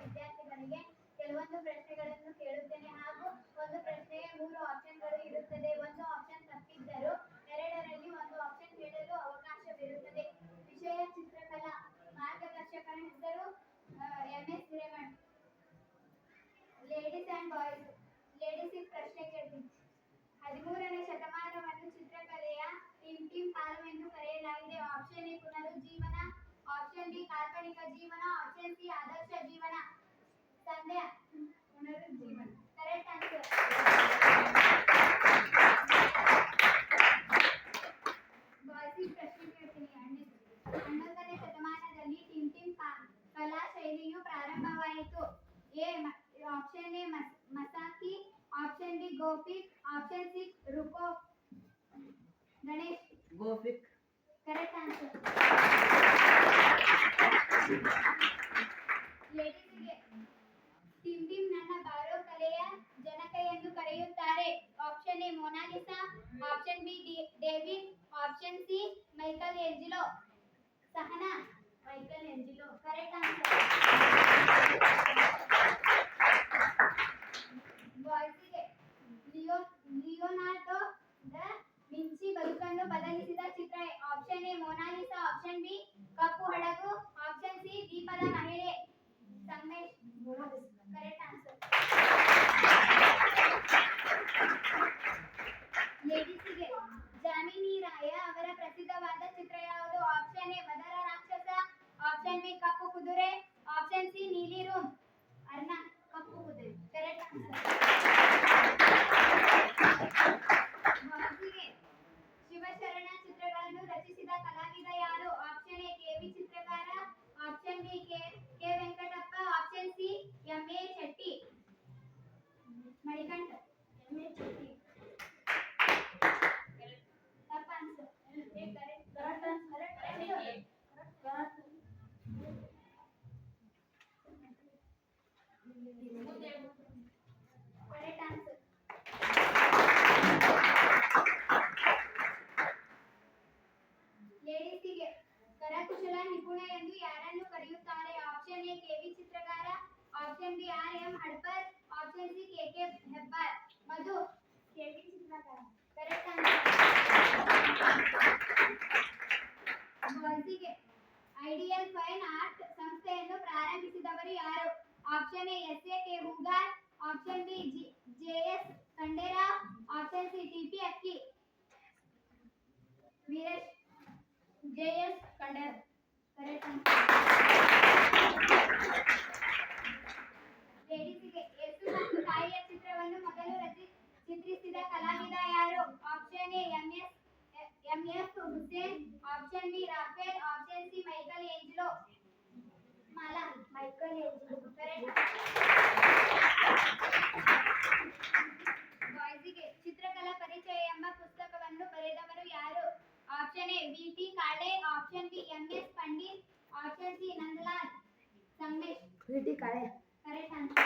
ವಿದ್ಯಾರ್ಥಿಗಳಿಗೆ ಕೆಲವೊಂದು ಪ್ರಶ್ನೆಗಳನ್ನು ಕೇಳುತ್ತೇನೆ. ಹಾಗೂ ಒಂದು ಪ್ರಶ್ನೆಗೆ ಮೂರು ಇರುತ್ತದೆ. ಒಂದು ಆಪ್ಷನ್ ಎರಡರಲ್ಲಿ ಒಂದು ಆಪ್ಷನ್ ಅವಕಾಶವಿರುತ್ತದೆ. ವಿಷಯ ಚಿತ್ರಕಲಾ. ಮಾರ್ಗದರ್ಶಕರ ಹೆಸರು M S ladies and boys ladies ಪ್ರಶ್ನೆ ಕೇಳ್ತೀನಿ. ಹದಿಮೂರನೇ ಶತಮಾನವನ್ನು ಚಿತ್ರಕಲೆಯ ಇಂಟಿಮ್ ಕಾಲವೆಂದು ಎಂದು ಕರೆಯಲಾಗಿದೆ. ಆಪ್ಷನ್ ಎ ಪುನರುಜ್ಜೀವನ ಆಪ್ಷನ್ ಬಿ ಕಾಲ್ಪನಿಕ ಜೀವನ ಆಪ್ಷನ್ ಸಿ ಆದರ್ಶ ಜೀವನ. ಸಂದೇಹ ಪುನರುಜ್ಜೀವನ. ಕರೆಕ್ಟ್ ಆನ್ಸರ್ ಬಾಯ್ಸಿಗೆ ಪ್ರಶ್ನೆ ಕೇಳ್ತೀನಿ. ಹನ್ನೊಂದನೇ ಶತಮಾನದಲ್ಲಿ ಟಿಮ್ ಟಿಮ್ ಕಲಾ ಶೈಲಿಯು ಪ್ರಾರಂಭವಾಯಿತು. A option A ಮಸಾಕಿ option B ಗೋಪಿಕ್ option C ರುಕೋ Ganesh ಗೋಪಿಕ್ correct answer ಲೇಡೀಸ್ಗೆ ಟಿಮ್ ಟಿಮ್ ನನ್ನ ಬಾರೋ ಕಲೆಯ ಜನಕ ಎಂದು ಕರೆಯುತ್ತಾರೆ option A Mona Lisa option B David option C Michelangelo Sahana Michelangelo correct answer ಬದುಕನ್ನು ಬದಲಿಸಿದ ಚಿತ್ರ option A, Mona Lisa. Option B, ಕಪ್ಪು ಹಡಗು. ಆಪ್ಷನ್ ಸಿ, ದೀಪದ ಮಹಿಳೆ. Sangamesh correct answer. ಜಾಮಿನಿ ರಾಯ ಅವರ ಪ್ರಸಿದ್ಧವಾದ ಚಿತ್ರ ಯಾವುದು? ಆಪ್ಷನ್ ಎ ಮದರ ರಾಕ್ಷಸ. ಆಪ್ಷನ್ ಬಿ, ಕಪ್ಪು ಕುದುರೆ. ಆಪ್ಷನ್ ಸಿ, ನೀಲಿ ರೂಮ್. ಕರೆಕ್ಟ್ ಆನ್ಸರ್ ಲೇಡೀಸಿಗೆ ಕರಕುಶಲ ನಿಪುಣ ಎಂದು ಯಾರನ್ನು ಕರೆಯುತ್ತಾರೆ option A KV ಚಿತ್ರಕಾರ option B R M Hadapad option C K K Hebbar Madhu KV ಚಿತ್ರಕಾರ ಕರೆಕ್ಟ್ ಬಾಯ್ಸಿಗೆ ಐಡಿಯಲ್ ಫೈನ್ ಆರ್ಟ್ ಸಂಸ್ಥೆಯನ್ನು ಪ್ರಾರಂಭಿಸಿದವರು ಯಾರು option A S A K Hoogar option B J S Khanderao option C T P Akki Veeresh J S ಕಂಡರ್ correct ಲೇಡೀಸಿಗೆ ಯೇಸು ಮತ್ತು ತಾಯಿಯ ಚಿತ್ರವನ್ನು ಮೊದಲು ರಚಿ ಚಿತ್ರಿಸಿದ ಕಲಾವಿದ ಯಾರು option A M S M F Husain option B Raphael option C Michelangelo Mala Michelangelo correct ಬಾಯ್ಸಿಗೆ ಚಿತ್ರಕಲಾ ಪರಿಚಯ ಎಂಬ ಪುಸ್ತಕವನ್ನು ಬರೆದವರು ಯಾರು? Option A V T Kale option B M S Pandit option C Nandalal Sangamesh. V T Kale. Correct answer